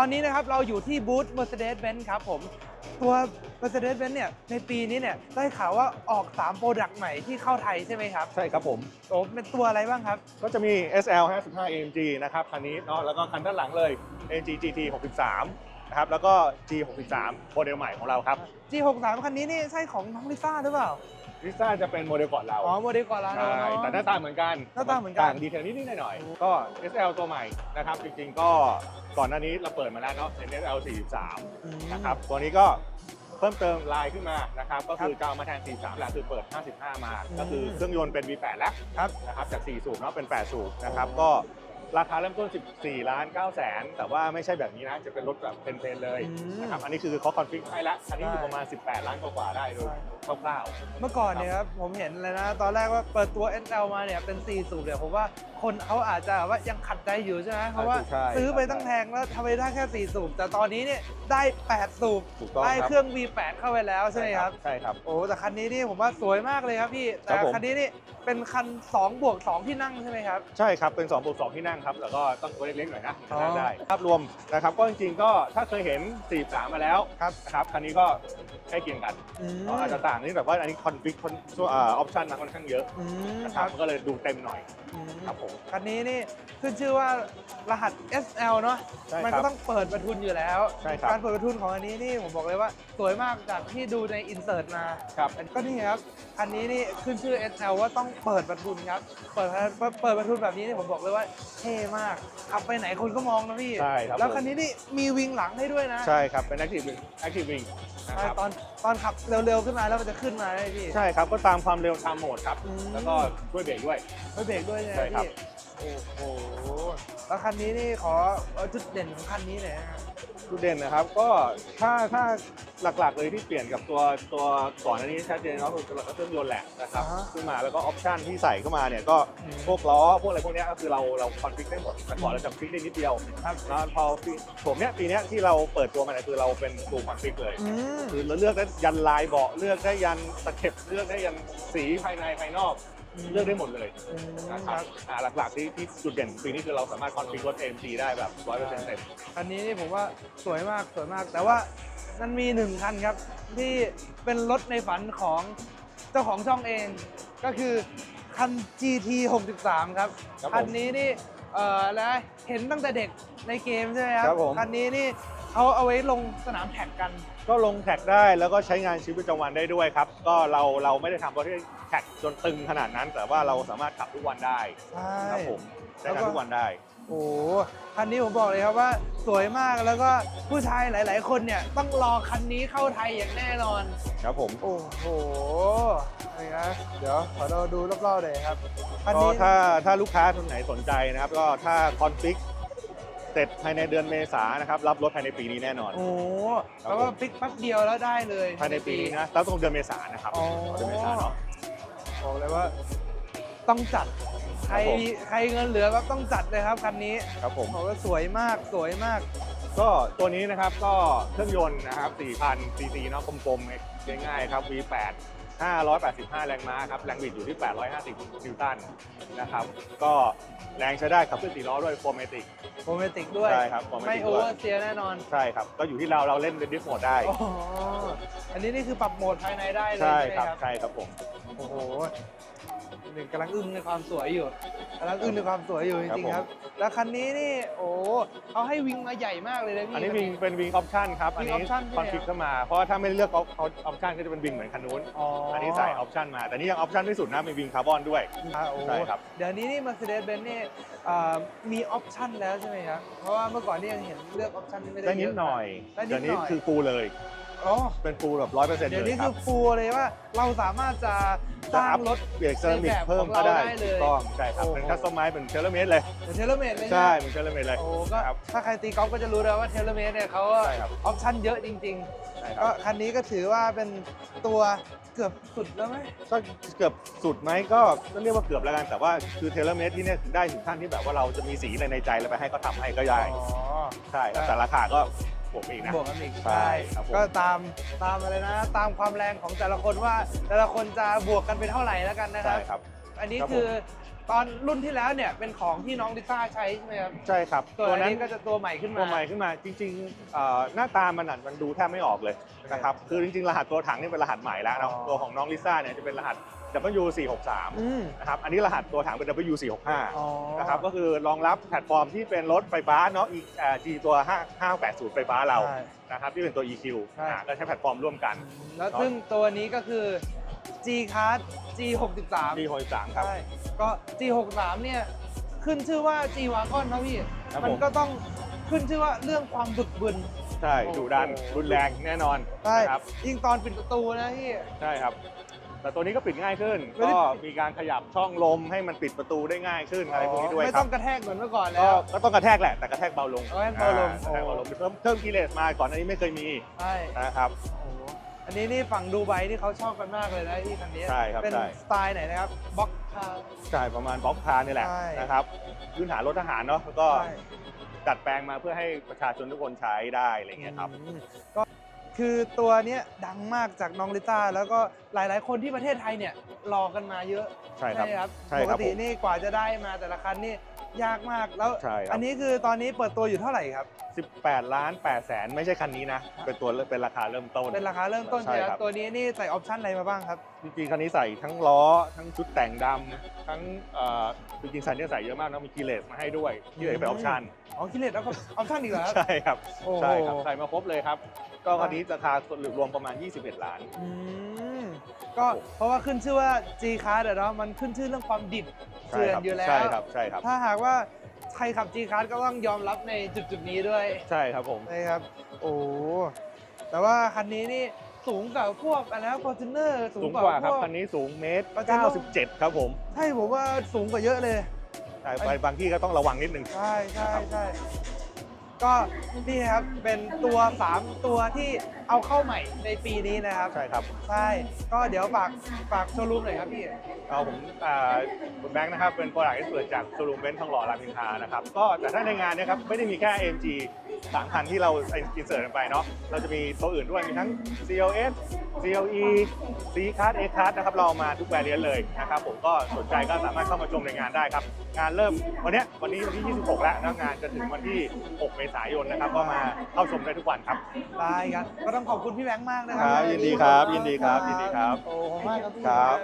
ตอนนี้นะครับเราอยู่ที่บูธ Mercedes-Benz ครับผม ตัว Mercedes-Benz เนี่ยในปีนี้เนี่ยได้ข่าวว่าออก 3 โปรดักต์ใหม่ที่เข้าไทยใช่ไหมครับใช่ครับผม โอ้เป็นตัวอะไรบ้างครับ ก็จะมี SL 55 AMG นะครับ คันนี้เนาะแล้วก็คันด้านหลังเลย AMG GT 63 นะครับ แล้วก็ G 63 โมเดลใหม่ของเราครับ G63 คันนี้นี่ใช่ของน้องลิซ่าหรือเปล่า ลิซ่าจะเป็นโมเดลก่อนเราอ๋อโมเดลก่อนแล้วใช่เนาะแต่หน้าตาเหมือนกันหน้าตาเหมือนกันต่างดีเทลนิดๆหน่อยๆก็ SL ตัวใหม่นะครับ จริงๆก็ก่อนหน้านี้เราเปิดมาแล้วเนาะเป็น SL 43อืม นะครับตัวนี้ก็เพิ่มเติมลายขึ้นมานะครับก็คือจะเอามาแทน 43แล้วคือเปิด 55 มาอืมก็คือเครื่องยนต์เป็น V8 แล้วครับนะครับจาก 4 สูบเนาะเป็น 8 สูบนะครับก็ ราคาเริ่มต้น 14 ล้าน9แสนแต่ว่าไม่ใช่แบบนี้นะ จะเป็นรถแบบเพลนๆเลยอืมนะครับ อันนี้คือเขาคอนฟิกให้แล้วอันนี้อยู่ใช่ประมาณ 18 ล้านกว่าๆได้โดยคร่าวเมื่อก่อนเนี่ยครับผมเห็นเลยนะ ตอนแรกว่าเปิดตัว SL มาเนี่ยเป็น 4 สูบเนี่ยผมว่าคนเขาอาจจะว่ายังขัดใจอยู่ใช่ไหมเพราะว่าใช่ซื้อไปตั้งแพงแล้วทำไมได้แค่ 4 สูบ แต่ตอนนี้เนี่ยได้ 8 สูบถูกต้องได้ครับเครื่อง V8 เข้าไปแล้วใช่ไหมครับ ใช่ครับ โอ้แต่คันนี้นี่ผมว่าสวยมากเลยครับพี่ แต่ครับผมคันนี้นี่เป็นคัน2บวก2ที่นั่งใช่ไหมครับ ใช่ครับ เป็น2บวก2ที่นั่งครับ แล้วก็ต้องตัวเล็กๆหน่อยนะอ๋อนั่งได้ภาพรวมนะครับก็จริงๆก็ถ้าเคยเห็น43มาแล้วครับนะครับคันนี้ก็ ใกล้เคียงกันอืม เนาะอาจจะต่างนิดแบบว่าอันนี้คอนฟิกคอนออปชั่นมาค่อนข้างเยอะอืมนะคครัรับบมันก็เลยดูเต็มหน่อยอืมครับผม คันนี้นี่ขึ้นชื่อว่ารหัส SL เนาะใช่มันครัก็บต้องเปิดประทุนอยู่แล้ว ใช่ครับ การเปิดประทุนของอันนี้นี่ผมบอกเลยว่า สวยมากจากที่ดูในอินเสิร์ตมา ครับก็นี่ครับคันนี้นี่ขึ้นชื่อ SL ว่าต้องเปิดประทุนครับ เปิดเปิดเปิดประทุนแบบนี้นี่ผมบอกเลยว่าเท่มาก ขับไปไหนคนก็มองนะพี่ ใช่ครับแล้วผม คันนี้นี่มีวิงหลังให้ด้วยนะใช่ครับเป็น Active Wing Active Wing นะใช่ครับ ตอนตอนขับเร็วๆขึ้นมาแล้วมันจะขึ้นมาได้พี่ ใช่ครับ ก็ตามความเร็วตามโหมดครับ อืม แล้วก็ช่วยเบรกด้วย ไม่เบรกด้วยนะใช่ครับ พี่ โอ้โห แล้วคันนี้นี่ขอเอาจุดเด่นของคันนี้หน่อยนะครับ จุดเด่นนะครับก็ถ้าถ้าหลักๆเลยที่เปลี่ยนกับตัวตัวก่อนอันนี้ชัดเจนเนาะคือตัวเครื่องยนต์แหละนะครับอ่าฮะขึ้นมาแล้วก็ออปชันที่ใส่เข้ามาเนี่ยก็อืม พวกล้อพวกอะไรพวกเนี้ยก็คือเราเราคอนฟิกได้หมดแต่ก่อนเราจะฟิกได้นิดเดียวครับนะพอปีผมเนี้ยปีเนี้ยที่เราเปิดตัวมาเนี่ยคือเราเป็นกลุ่มคอนฟิกเลย อืม คือเราเลือกได้ยันลายเบาะเลือกได้ยันตะเข็บเลือกได้ยันสีภายในภายนอก เลือกได้หมดเลยอืมนะคครัรับบอ่าหลักๆที่ที่จุดเด่นของปีนี้คือเราสามารถคอนฟิกรถ AMG ได้แบบ100%เต็มคันนี้นี่ผมว่าสวยมากสวยมาก แต่ว่ามันมีหนึ่งคันครับ ที่เป็นรถในฝันของเจ้าของช่องเอง ก็คือคัน GT 63 ครับครับผมคันนี้นี่เอ่อแล้วเห็นตั้งแต่เด็กในเกมใช่ไหมครับครับผมคันนี้นี่ เขาเอาไว้ลงสนามแข่งกัน ก็ลงแท็กได้แล้วก็ใช้งานชีวิตประจำวันได้ด้วยครับ ก็เราเราไม่ได้ทำรถที่แท็กจนตึงขนาดนั้น แต่ว่าเราสามารถขับทุกวันได้ใช่ ครับผมใช้แล้วงานก็ทุกวันได้ โอ้โหคันนี้ผมบอกเลยครับว่าสวยมากแล้วก็ผู้ชายหลาย ๆ คนเนี่ยต้องรอคันนี้เข้าไทยอย่างแน่นอน ครับผม โอ้โหนี่นะเดี๋ยวขอเราดูรอบๆเลยครับคันก็นี้ถ้าถ้าลูกค้าคนไหนสนใจนะครับ ก็ถ้าคอนฟิก เสร็จภายในเดือนเมษายนนะครับรับรถภายในปีนี้แน่นอน โอ้โหแปลว่าพลิกแป๊บเดียวแล้วได้เลยภายในปีนี้นะแล้วตรงเดือนเมษายนนะครับอ๋อเดือนเมษายนเนาะบอกเลยว่าต้องจัดใครครับผมใครเงินเหลือก็ต้องจัดเลยครับคันนี้ครับผมบอกว่าสวยมากสวยมาก ก็ตัวนี้นะครับก็เครื่องยนต์นะครับ4,000ซีซีเนาะกลมๆง่ายๆครับ V8 585 แรงม้าครับ แรงบิดอยู่ที่ 850 นิวตันนะครับ ก็แรงใช้ได้ขับเคลื่อนสี่ล้อด้วยโฟร์เมติกโรแมนติกด้วย ใช่ครับ Chromatic ไม่ด้วยโอเวอร์เซียแน่นอนใช่ครับ ก็อยู่ที่เราเราเล่นในดิฟโหมดได้อ๋ออันนี้นี่คือปรับโหมดภายในได้เลยใช่ไหมครับ ใช่ครับผม โอ้โหหนึ่งกำลังอึ้งในความสวยอยู่กำลังอึ้งในความสวยอยู่จริงๆครับ แล้วคันนี้นี่โอ้เขาให้วิงมาใหญ่มากเลยนะพี่ อันนี้วิงเป็นวิงออปชั่นครับ อันนี้ Wing option ใช่ไหมคอนฟิกเข้ามา เพราะว่าถ้าไม่เลือกออปชั่นก็จะเป็นวิงเหมือนคันนู้นอ๋ออั อันนี้ใส่ออปชั่นมา แต่นี่ยังออปชั่นที่สุดนะเป็นวิงคาร์บอนด้วยโอ้ใช่ครับ เดี๋ยวนี้นี่ Mercedes-Benz นี่อ่ามีออปชั่นแล้วใช่ไหมครับเพราะว่าเมื่อก่อนนี่ยังเห็นเลือกออปชั่นไม่ได้ได้นิเยดอะหน่อยได้นิเดี๋ดยวหนี้น่อยคือฟูลเลย อ๋อ เป็นฟูลแบบร้อยเปอร์เซ็นต์เดี๋ยวเลนี้ยคคืรัอบฟูลเลยว่าเราสามารถจะสร้างรถเบรกเซรามิกในแบบเพิ่มของก็เราได้ได้เลยถูกต้องใช่ครับโอ้โหเป็นคัสตอมไมซ์เป็นเทเลเมตเลยเป็นเทเลเมดเลยใช่ไหมเป็นเทเลเมตเลยโอ้ก็ครับ ถ้าใครตีกอล์ฟก็จะรู้แล้วว่าเทเลเมดเนี่ยเขาใช่ครับออปชั่นเยอะจริงใช่ๆคก็รับคันนี้ก็ถือว่าเป็นตัวเกือบสุดแล้วไหมก็เกือบสุดไหมก็ก็เรียกว่าเกือบแล้วกันแต่ว่าคือเทเลเมตที่เนี่ยถึงได้ถึงขั้นที่แบบว่าเราจะมีสีอะไรในใจแล้วไปให้เขาทำให้ก็ได้ อ๋อ ใช่ครับแต่ราคาก็ บวกอีกนะ บวกกันอีกใช่ครับผม ก็ตามตามอะไรนะ ตามความแรงของแต่ละคนว่าแต่ละคนจะบวกกันเป็นเท่าไหร่แล้วกันนะคใช่รับ ครับ อันนี้ครับผม คือ ตอนรุ่นที่แล้วเนี่ยเป็นของที่น้องลิซ่าใช้ใช่ไหมครับใช่ครับตัวตัวอันนั้นนี้ก็จะตัวใหม่ขึ้นมาตัวใหม่ขึ้นมาจริงๆเอ่อหน้าตามันอะมันดูแทบไม่ออกเลยนะครับคือจริงๆ รหัสตัวถังนี่เป็นรหัสใหม่แล้วเนาะอ๋อตัวของน้องลิซ่าเนี่ยจะเป็นรหัส W463 อืมนะครับอันนี้รหัสตัวถังเป็น W465 อ๋อนะครับก็คือรองรับแพลตฟอร์มที่เป็นรถไฟฟ้าเนาะอีเอ่อ G ตัว 5 580 ไฟฟ้าเราใช่นะครับที่เป็นตัว EQ ใช่อ่าก็ใช้แพลตฟอร์มร่วมกัน แล้วซึ่งตัวนี้ก็คือ G Card G63 G63 ครับใช่ ก็ G63 เนี่ยขึ้นชื่อว่า G Wagon นะพี่ ครับมันผมก็ต้องขึ้นชื่อว่าเรื่องความบึกบึน ใช่โอ้โหดุดันรุนแรงแน่นอนใช่นะครับยิ่งตอนปิดประตูนะพี่ ใช่ครับ แต่ตัวนี้ก็ปิดง่ายขึ้น ไม่ได้ ก็มีการขยับช่องลมให้มันปิดประตูได้ง่ายขึ้นอะไรพวกนี้ด้วยไม่ครัต้บองกระแทกเหมือนเมื่อก่อนก็แล้วก็ต้องกระแทกแหละแต่กระแทกเบาลงเอาให้เบาลง อ่กระแทกเบาลงเพิ่มเพิ่มกิเลสมาก่อนอันนี้ไม่เคยมีใช่นะครับ โอ้โหอันนี้นี่ฝั่งดูไบที่เขาชอบกันมากเลยนะที่คันนี้ ใช่ครับเป็นใช่ สไตล์ไหนนะครับบ็อกคาร์ ใช่ประมาณบล็อกคาร์นี่แหละใช่ นะครับ พื้นฐานรถทหารเนาะแล้วก็ใช่ดัดแปลงมาเพื่อให้ประชาชนทุกคนใช้ได้อะไรอย่างเงี้ยครับ อืมก็คือตัวเนี้ยดังมากจากน้องลิต้าแล้วก็หลายๆ คนที่ประเทศไทยเนี่ยรอกันมาเยอะใช่ครับครับใช่ปคกรับติผมนี่กว่าจะได้มาแต่ละคันนี่ ยากมากแล้วใช่ครับ อันนี้คือตอนนี้เปิดตัวอยู่เท่าไหร่ครับ 18 ล้าน8แสนไม่ใช่คันนี้นะ เป็นตัวเป็นราคาเริ่มต้น เป็นราคาเริ่มต้นใช่ใช่ไหมครับ ตัวนี้นี่ใส่ออปชั่นอะไรมาบ้างครับ จริงๆคันนี้ใส่ทั้งล้อ ทั้งชุดแต่งดำทั้งเอ่อจริงๆใส่เนี่ยใส่เยอะมากนะมีกีเลสมาให้ด้วยกีเลสเป็นออปชั่นอ๋อคิเลตแล้วก็ออปชั่นอีกเหรอครับ ใช่ครับโอ้โห ใช่ครับใส่มาครบเลยครับ ก็คันนี้ราคารวมประมาณ 21 ล้าน อืม ก็เพราะว่าขึ้นชื่อว่า G Card อะเนาะมันขึ้นชื่อเรื่องความดิบใช่เถื่อนครับอยู่แล้ว ใช่ครับใช่ครับ ถ้าหากว่าใครขับ G Card ก็ต้องยอมรับในจุดจุดๆนี้ด้วยใช่ครับผม นะครับ โอ้แต่ว่าคันนี้นี่สูงกว่าพวกอะไรนะฟอร์จูเนอร์สูสูงงกว่ากว่าครับพวก คันนี้สูงเมตรปาเจโร่97 ครับผมใช่ผมว่าสูงกว่าเยอะเลย ใช่ไปบางที่ก็ต้องระวังนิดนึง ใช่ใช่ใช่ก็นี่ครับเป็นตัว 3 ตัวที่ เอาเข้าใหม่ในปีนี้นะครับใช่ครับ ใช่ก็เดี๋ยวฝากฝากโชว์รูมหน่อยครับพี่ เอาผมอ่าคุณแบงค์นะครับเป็นโปรดักต์ที่เปิดจากโชลูมเบนซ์ทองหล่อรามอินทรานะครับก็แต่ถ้าในงานเนยครับไม่ได้มีแค่ AMG สามคันที่เราอินเสิร์ตกันไปเนาะเราจะมีตัวอื่นด้วยมีทั้ง CLS CLE C Card A Card นะครับเราเอามาทุกแวรเลียนเลยนะครับผมก็สนใจก็สามารถเข้ามาชมในงานได้ครับ งานเริ่มวันเนี้ยวันนี้วันที่ 26 แล้วนะงานจะถึงวันที่ 6 เมษายนนะครับก็มาเข้าชมได้ทุกวันครับได้ครับก็ต้องขอบคุณพี่แบงค์มากนะครัครับ ยินดีครับ ยินดีครับ ยินดีครับ โอ้ขอบคุณมากครับพี่ ครับ